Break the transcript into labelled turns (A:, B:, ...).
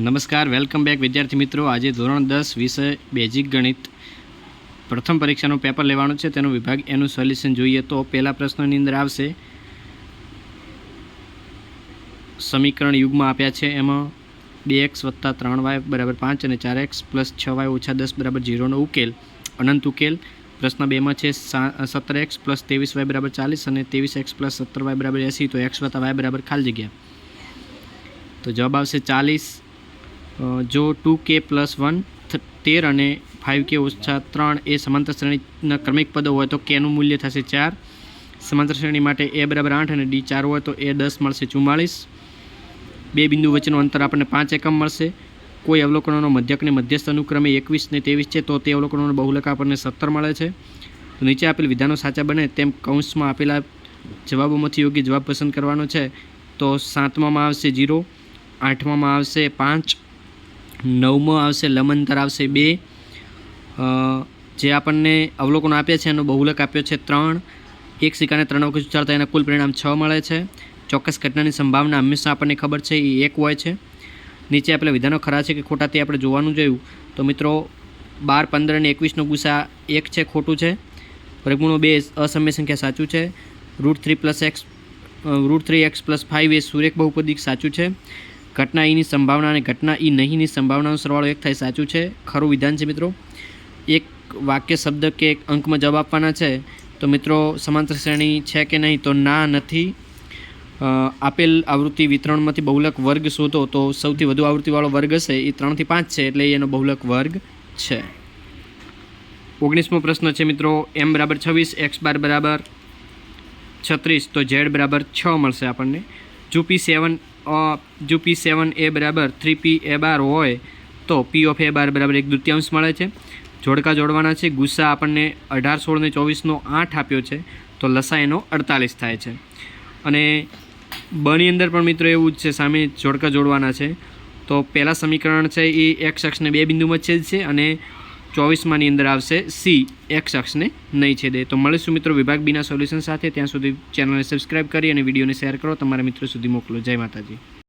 A: નમસ્કાર, welcome back વિદ્યાર્થી મિત્રો. આજે ધોરણ દસ વિષય બેઝિક ગણિત. પ્રથમ પરીક્ષાનું પેપર લેવાનું છે, તેનો વિભાગ એનું સોલ્યુશન જોઈએ તો પહેલા પ્રશ્નની અંદર આવશે. સમીકરણ યુગમાં આપ્યા છે, એમાં બે એક્સ વત્તા ત્રણ વાય બરાબર પાંચ અને ચાર એક્સ પ્લસ છ વાય ઓછા દસ બરાબર જીરોનો ઉકેલ, અનંત ઉકેલ. પ્રશ્ન બેમાં છે સત્તર એક્સ પ્લસ ત્રેવીસ વાય બરાબર ચાલીસ અને ત્રેવીસ એક્સ પ્લસ સત્તર વાય બરાબર એંસી, તો એક્સ વત્તા વાય બરાબર ખાલી જગ્યા. તો જવાબ આવશે ચાલીસ જો ટુ કે પ્લસ વન તેર અને ફાઇવ કે ઓછા ત્રણ એ સમાંતર શ્રેણીના ક્રમિક પદો હોય તો કેનું મૂલ્ય થશે ચાર. સમાંતર શ્રેણી માટે એ બરાબર આઠ અને ડી ચાર હોય તો એ દસ મળશે ચુમ્માળીસ બે બિંદુ વચ્ચેનું અંતર આપણને પાંચ એકમ મળશે. કોઈ અવલોકનોનો મધ્યક ને મધ્યસ્થ અનુક્રમે એકવીસ ને ત્રેવીસ છે તો તે અવલોકનોનો બહુલક આપણને સત્તર મળે છે. નીચે આપેલ વિધાનો સાચા બને તેમ કૌંસમાં આપેલા જવાબોમાંથી યોગ્ય જવાબ પસંદ કરવાનો છે. તો સાતમામાં આવશે જીરો આઠમામાં આવશે પાંચ નવમો આવશે, લમંતર આવશે બે. જે આપણને અવલોકનો આપ્યા છે એનો બહુલક આપ્યો છે ત્રણ. એક સિક્કાને ત્રણ વખત ઉચ્ચારતા એના કુલ પરિણામ છ મળે છે. ચોક્કસ ઘટનાની સંભાવના હંમેશા આપણને ખબર છે એ એક હોય છે. નીચે આપેલા વિધાનો ખરા છે કે ખોટા તે આપણે જોવાનું જોયું. તો મિત્રો, બાર, પંદર અને એકવીસનો ગુસા એક છે, ખોટું છે. વર્ગમૂળો બે અસમ્ય સંખ્યા સાચું છે. Root three plus x root three x plus five એ સુરેખ બહુપદી સાચું છે. ઘટના ઈની સંભાવના અને ઘટના ઈ નહીંની સંભાવનાનો સરવાળો એક થાય સાચું છે? ખરું વિધાન છે મિત્રો? એક વાક્ય શબ્દ કે એક અંકમાં જવાબ આપવાના છે, તો મિત્રો સમાંતર શ્રેણી છે કે નહીં તો ના નથી. આપેલ આવૃત્તિ વિતરણમાંથી બહુલક વર્ગ શોધો તો સૌથી વધુ આવૃત્તિવાળો વર્ગ હશે. એ ત્રણથી પાંચ છે એટલે એનો બહુલક વર્ગ છે. ઓગણીસમો પ્રશ્ન છે મિત્રો, એમ બરાબર છવ્વીસ, એક્સ બાર બરાબર છત્રીસ, તો ઝેડ બરાબર છ મળશે આપણને. જુપી સેવન જો પી સેવન એ બરાબર થ્રી પી એ બાર હોય તો પી ઓફ એ બાર બરાબર એક દૃત્યાંશ મળે છે. જોડકા જોડવાના છે. ગુસ્સા આપણને અઢાર, સોળ ને ચોવીસનો આઠ આપ્યો છે. તો લસા એનો અડતાલીસ થાય છે. અને બની અંદર પણ મિત્રો એવું જ છે, સામે જોડકા જોડવાના છે. તો પહેલાં સમીકરણ છે એ એક્સ અક્ષને બે બિંદુમાં છેદશે અને ચોવીસમાંની અંદર આવશે. સી એક્સ અક્ષને નહીં છેદે. તો મળીશું મિત્રો વિભાગ બીના સોલ્યુશન સાથે. ત્યાં સુધી ચેનલને સબસ્ક્રાઇબ કરી અને વિડીયોને શેર કરો. તમારા મિત્રો સુધી મોકલો. જય માતાજી.